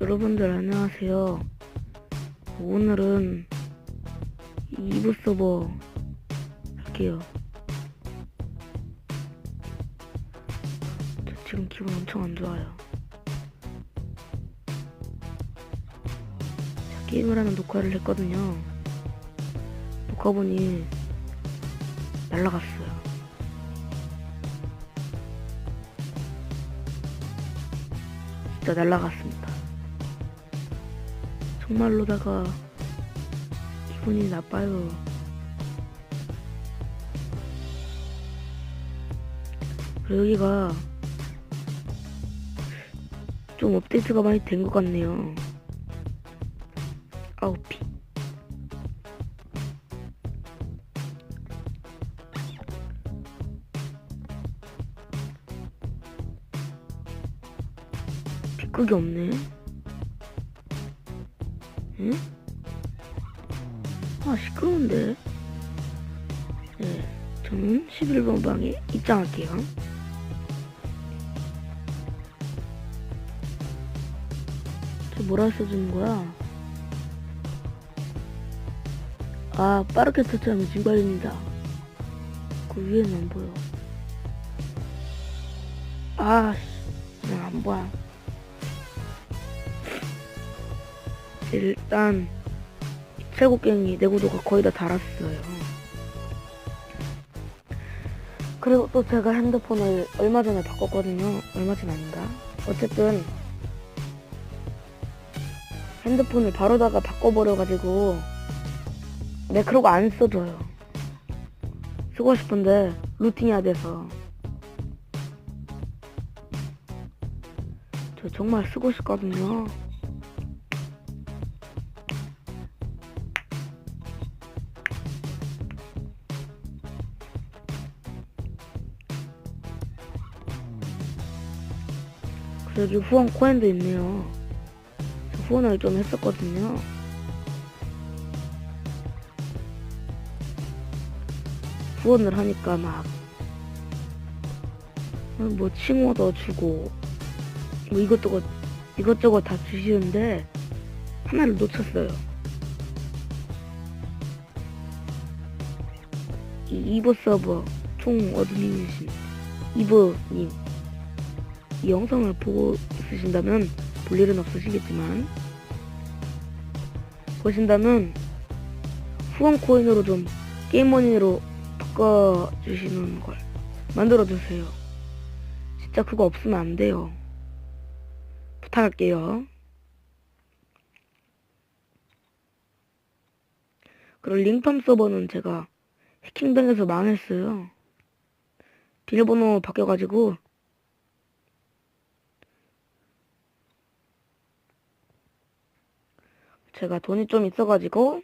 여러분들 안녕하세요. 오늘은 2부 서버 할게요. 저 지금 기분 엄청 안 좋아요. 자, 게임을 하는 녹화를 했거든요. 녹화본이 날라갔어요. 진짜 날라갔습니다. 정말로다가 기분이 나빠요. 여기가 좀 업데이트가 많이 된 것 같네요. 아우 피. 빗극이 없네. 11번 방에 입장할게요. 저 뭐라 써주는 거야? 아, 빠르게 터치하면 증발입니다. 그 위에는 안 보여. 아, 씨, 그냥 안 보여. 일단 최고갱이 내구도가 거의 다 달았어요. 그리고 또 제가 핸드폰을 얼마 전에 바꿨거든요. 얼마 전 아닌가? 어쨌든 핸드폰을 바로다가 바꿔버려가지고 네 그러고 안 써줘요. 쓰고 싶은데 루팅해야 돼서 저 정말 쓰고 싶거든요. 여기 후원 코인도 있네요. 저 후원을 좀 했었거든요. 후원을 하니까 막, 뭐, 칭호도 주고, 뭐, 이것저것, 이것저것 다 주시는데, 하나를 놓쳤어요. 이 이버 서버 총 어드민이신 이버님. 이 영상을 보고 있으신다면 볼 일은 없으시겠지만 보신다면 후원 코인으로 좀 게임머니로 바꿔주시는 걸 만들어주세요. 진짜 그거 없으면 안 돼요. 부탁할게요. 그리고 링팜 서버는 제가 해킹당해서 망했어요. 비밀번호 바뀌어가지고 제가 돈이 좀 있어가지고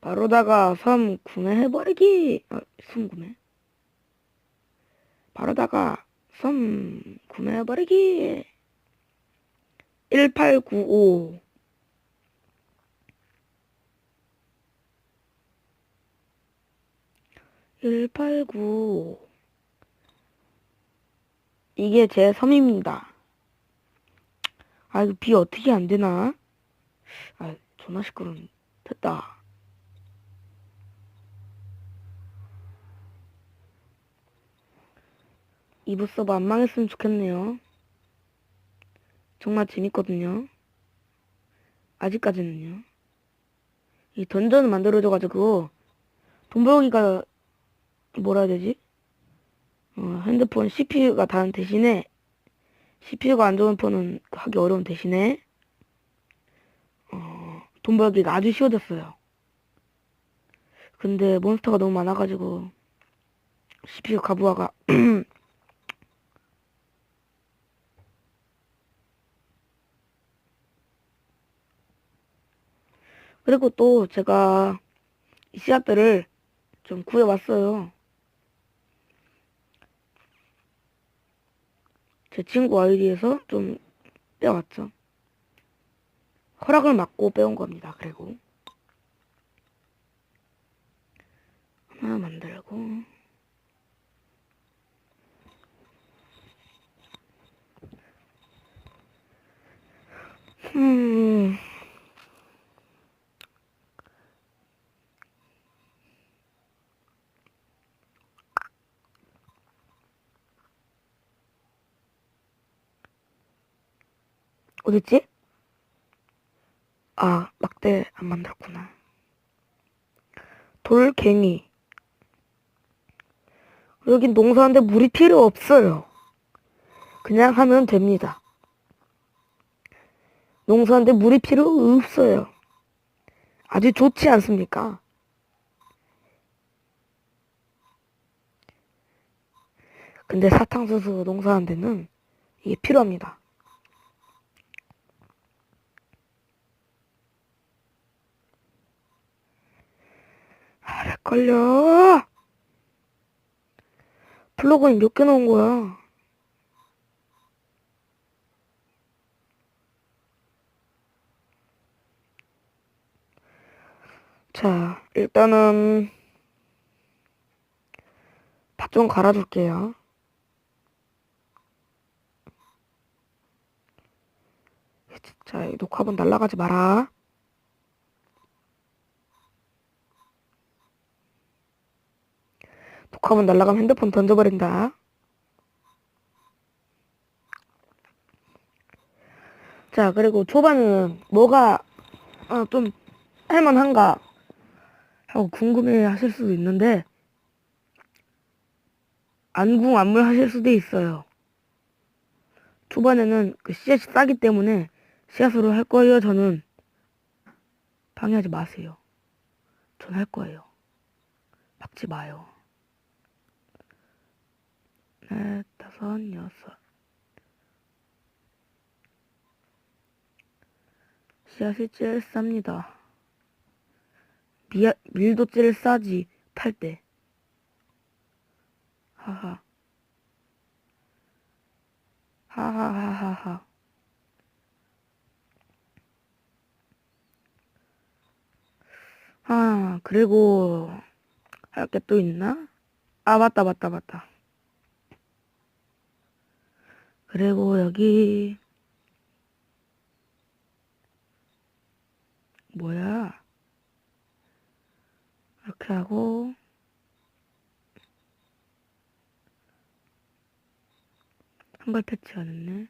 바로다가 섬 구매해버리기. 아, 섬 구매? 바로다가 섬 구매해버리기. 1895 1895 이게 제 섬입니다. 아 이거 비 어떻게 안 되나? 아, 존나 시끄러운. 됐다. 이부 서버 안 망했으면 좋겠네요. 정말 재밌거든요. 아직까지는요. 이 던전을 만들어줘가지고 돈 벌기가 뭐라 해야 되지? 어, 핸드폰 CPU가 다른 대신에 CPU가 안 좋은 폰은 하기 어려운 대신에 어, 돈 벌기가 아주 쉬워졌어요. 근데 몬스터가 너무 많아가지고 CPU 가부하가 그리고 또 제가 이 씨앗들을 좀 구해왔어요. 제 친구 아이디에서 좀 빼왔죠. 허락을 맞고 빼온 겁니다. 그리고 하나 만들고 음. 어딨지? 아, 막대 안 만들었구나. 돌갱이. 여긴 농사하는데 물이 필요 없어요. 그냥 하면 됩니다. 농사하는데 물이 필요 없어요. 아주 좋지 않습니까? 근데 사탕수수 농사하는 데는 이게 필요합니다. 걸려. 플러그인 몇개 넣은 거야? 자, 일단은 밭좀 갈아줄게요. 자, 이 녹화본 날라가지 마라. 녹화본 날라가면 핸드폰 던져버린다. 자, 그리고 초반은 뭐가 아, 좀 할만한가 하고 궁금해 하실 수도 있는데 안궁 안물 하실 수도 있어요. 초반에는 그 씨앗이 싸기 때문에 씨앗으로 할 거예요. 저는 방해하지 마세요. 전 할 거예요. 막지 마요. 넷, 다섯, 여섯. 씨앗이 제일 쌉니다. 미, 밀도 제일 싸지, 팔 때. 하하. 하하하하하. 아, 그리고, 할 게 또 있나? 아, 맞다, 맞다, 맞다. 그리고 여기, 뭐야? 이렇게 하고, 한글 패치 안 했네.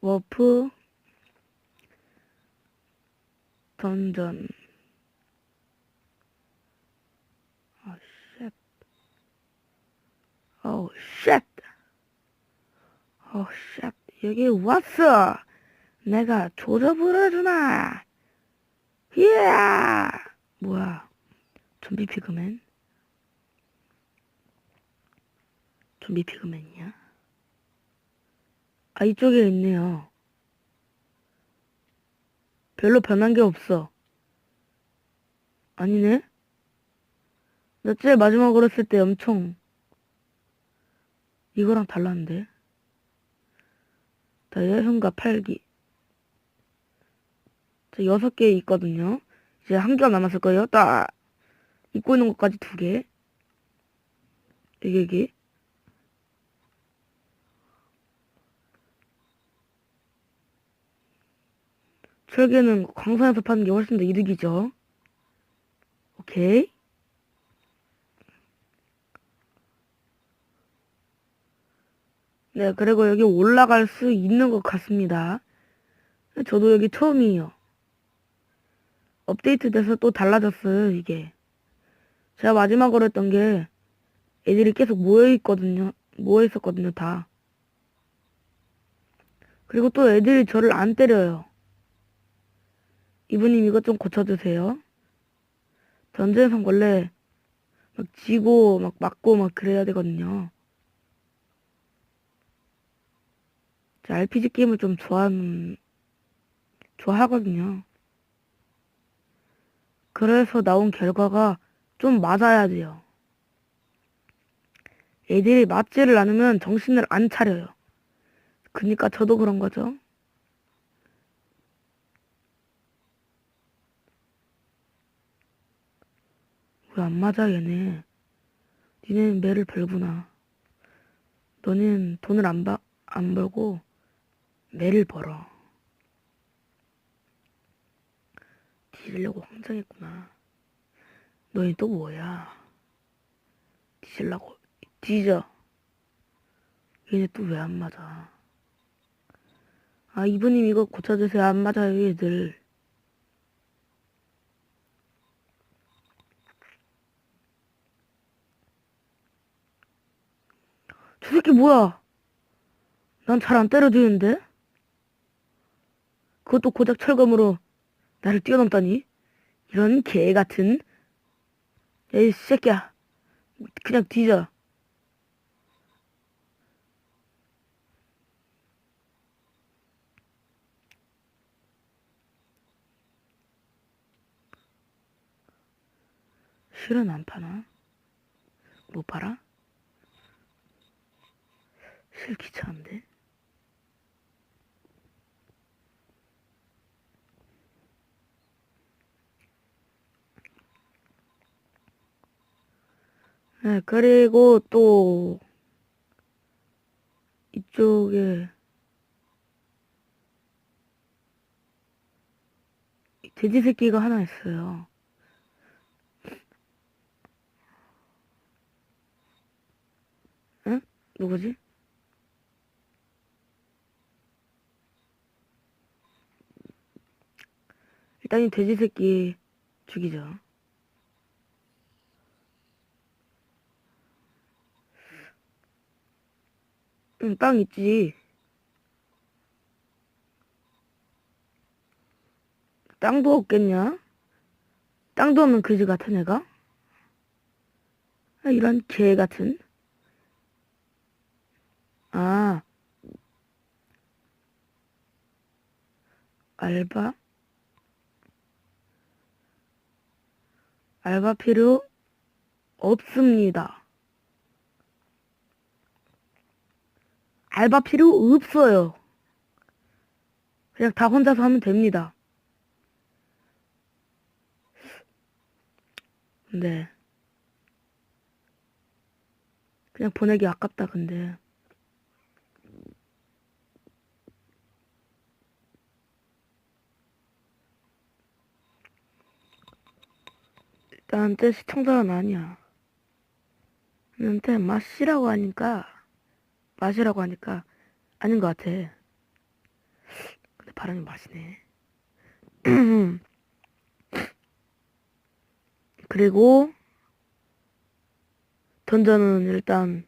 워프, 던전. 아, 쉣. 오, 쉣. 오, 쉣. 여기 왔어. 내가 조져버려 주나. 이야. 뭐야. 좀비 피그맨? 좀비 피그맨이야? 아, 이쪽에 있네요. 별로 변한 게 없어. 아니네? 나 제일 마지막으로 했을 때 엄청 이거랑 달랐는데. 자, 여성과 팔기. 자, 여섯 개 있거든요. 이제 한 개가 남았을 거예요. 딱 입고 있는 것까지 두 개. 이게 이게. 철개는 광산에서 파는 게 훨씬 더 이득이죠. 오케이. 네, 그리고 여기 올라갈 수 있는 것 같습니다. 저도 여기 처음이에요. 업데이트 돼서 또 달라졌어요, 이게. 제가 마지막으로 했던 게 애들이 계속 모여있거든요. 모여있었거든요, 다. 그리고 또 애들이 저를 안 때려요. 이분님 이것 좀 고쳐주세요. 전쟁에선 원래 막 지고 막 맞고 막 그래야 되거든요. RPG 게임을 좀 좋아하는 좋아하거든요. 그래서 나온 결과가 좀 맞아야 돼요. 애들이 맞지를 않으면 정신을 안 차려요. 그니까 저도 그런 거죠. 왜 안 맞아 얘네. 니네는 매를 벌구나. 너는 돈을 안, 바, 안 벌고 매를 벌어. 뒤지려고 황장했구나. 너희 또 뭐야? 뒤질라고 뒤져. 얘네 또 왜 안 맞아? 아, 이브님 이거 고쳐주세요. 안 맞아요, 얘들. 저 새끼 뭐야? 난 잘 안 때려주는데? 그것도 고작 철검으로 나를 뛰어넘다니? 이런 개 같은. 야이 새끼야. 그냥 뒤져. 실은 안 파나? 못 팔아? 실 귀찮은데? 네, 그리고 또 이쪽에 돼지 새끼가 하나 있어요. 응? 누구지? 일단 이 돼지 새끼 죽이죠. 응, 빵 있지. 땅도 없겠냐? 땅도 없는 그지 같은 애가? 아, 이런 개 같은. 아. 알바? 알바 필요 없습니다. 알바 필요 없어요. 그냥 다 혼자서 하면 됩니다. 네. 그냥 보내기 아깝다, 근데. 나한테 시청자는 아니야. 나한테 맛이라고 하니까, 맛이라고 하니까 아닌 것 같아. 근데 발음이 맛이네. 그리고 던전은 일단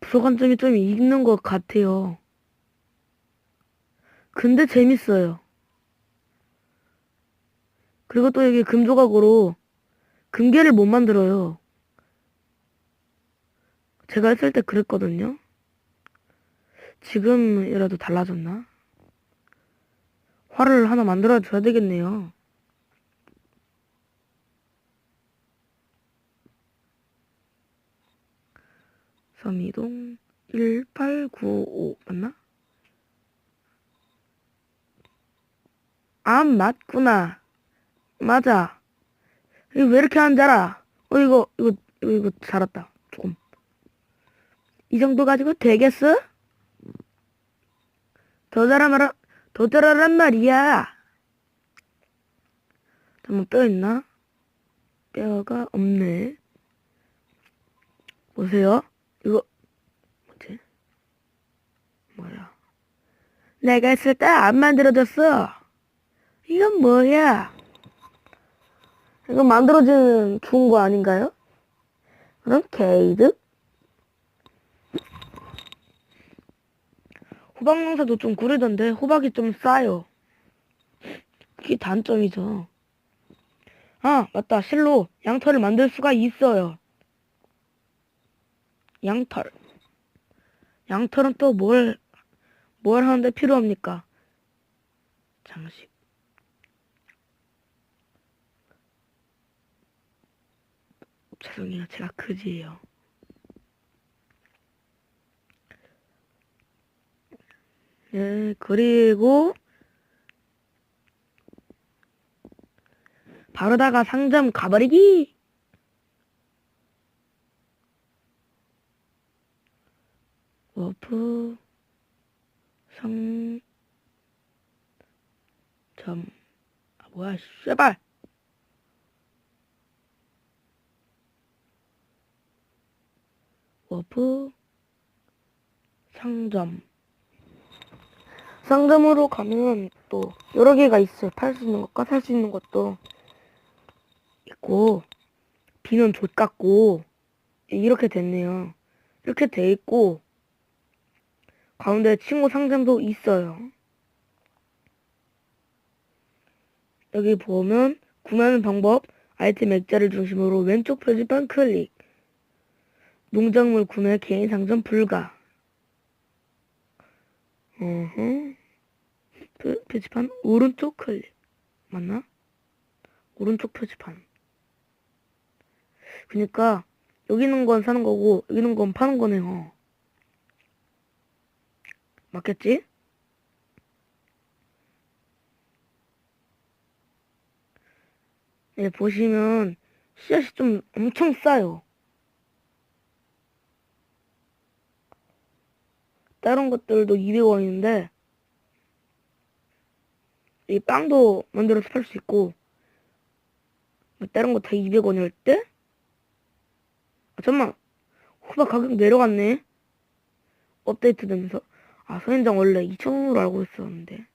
부족한 점이 좀 있는 것 같아요. 근데 재밌어요. 그리고 또 여기 금조각으로 금괴를 못 만들어요. 제가 했을 때 그랬거든요. 지금이라도 달라졌나? 활을 하나 만들어 줘야 되겠네요. 섬이동 1895 맞나? 아 맞구나. 맞아. 이거 왜 이렇게 안 자라? 어 이거 이거 이거, 이거 자랐다. 이 정도 가지고 되겠어? 더 자라마라 더 자라란 말이야. 잠깐 뼈 있나? 뼈가 없네. 보세요. 이거 뭐지? 뭐야? 내가 했을 때 안 만들어졌어. 이건 뭐야? 이거 만들어지는 좋은 거 아닌가요? 그럼 게이드? 호박 농사도 좀 구리던데 호박이 좀 싸요. 그게 단점이죠. 아 맞다 실로 양털을 만들 수가 있어요. 양털. 양털은 또 뭘, 뭘 하는데 필요합니까? 장식. 죄송해요. 제가 그지예요. 네, 그리고 바로다가 상점 가버리기! 워프 상점. 아 뭐야 씨발. 워프 상점 상점으로 가면 또 여러 개가 있어요. 팔 수 있는 것과 살 수 있는 것도 있고 비는 좆 같고 이렇게 됐네요. 이렇게 돼 있고 가운데 친구 상점도 있어요. 여기 보면 구매하는 방법 아이템 액자를 중심으로 왼쪽 표지판 클릭 농작물 구매 개인 상점 불가 어허. 표, 표지판 오른쪽 클릭 맞나? 오른쪽 표지판 그니까 여기 있는 건 사는 거고 여기 있는 건 파는 거네요 맞겠지? 네, 보시면 씨앗이 좀 엄청 싸요. 다른 것들도 200원인데 이 빵도 만들어서 팔 수 있고 다른 거 다 200원일 때? 아, 잠만. 호박 가격 내려갔네. 업데이트 되면서. 아 선인장 원래 2,000원으로 알고 있었는데.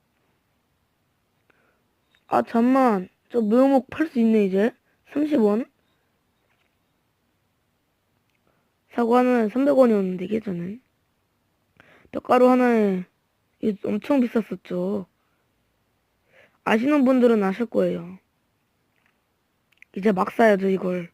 아 잠만. 저 묘목 팔 수 있네 이제. 30원? 사과 하나에 300원이었는데 예전엔. 뼈가루 하나에 이게 엄청 비쌌었죠 아시는 분들은 아실 거예요 이제 막 사야죠 이걸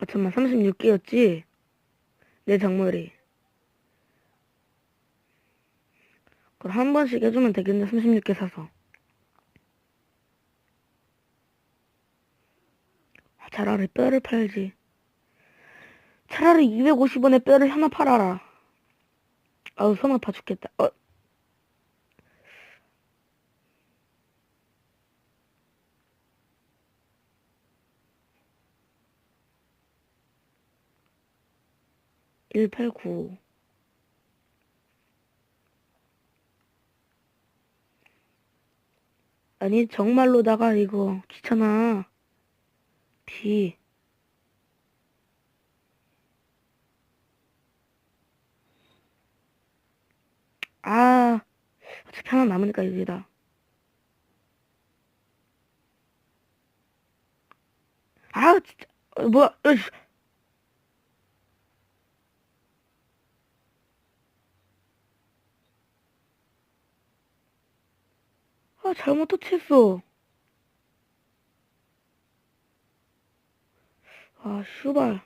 아, 잠만 36개였지? 내 작물이. 그럼 한 번씩 해주면 되겠네, 36개 사서. 차라리 뼈를 팔지. 차라리 250원에 뼈를 하나 팔아라. 아우, 손 아파 죽겠다. 어. (189) 아니 정말로다가 이거 귀찮아 비 아, 어차피 하나 남으니까 여기다. 아, 진짜, 어, 뭐야, 으이씨. 아, 잘못 터치했어. 아, 슈발.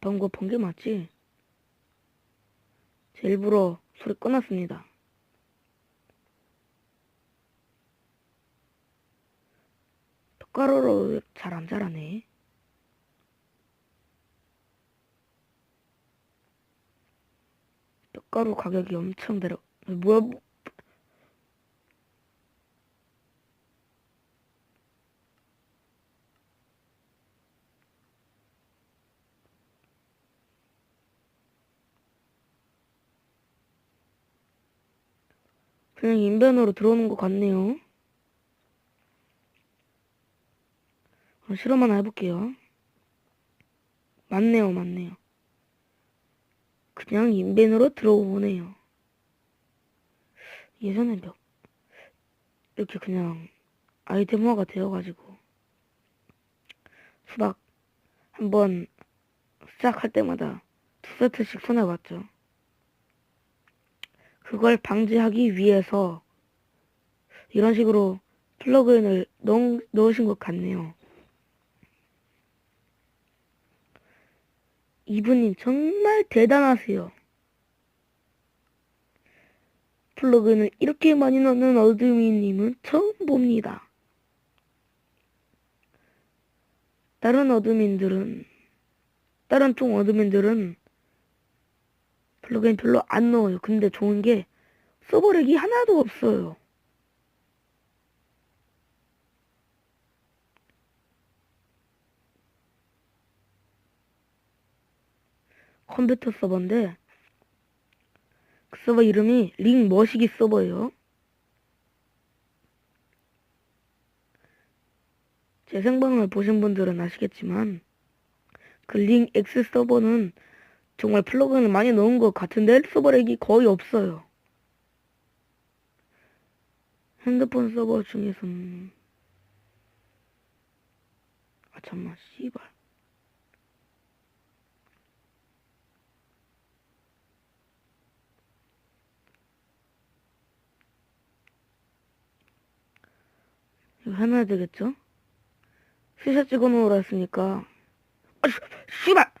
방금 번개 맞지? 제 일부러 소리 꺼놨습니다. 젓가락으로 잘 안 자라네. 뼈가루 가격이 엄청 내려. 뭐야? 뭐- 그냥 인벤으로 들어오는 것 같네요. 그럼 실험 하나 해볼게요. 맞네요, 맞네요. 그냥 인벤으로 들어오네요. 예전에 몇, 이렇게 그냥 아이템화가 되어가지고 수박 한번 시작할 때마다 두 세트씩 손해봤죠. 그걸 방지하기 위해서 이런 식으로 플러그인을 넣, 넣으신 것 같네요. 이분님 정말 대단하세요. 플러그인을 이렇게 많이 넣는 어드민님은 처음 봅니다. 다른 어드민들은 다른 쪽 어드민들은 플러그인 별로 안 넣어요. 근데 좋은 게 서버렉이 하나도 없어요. 컴퓨터 서버인데 서버 이름이 링 머시기 서버예요. 제 생방을 보신 분들은 아시겠지만 그 링 X 서버는 정말 플러그인을 많이 넣은 것 같은데 서버렉이 거의 없어요. 핸드폰 서버 중에서는 아 잠만 씨발 이거 해놔야 되겠죠? 스샷 찍어 놓으라 했으니까 아 씨, 씨발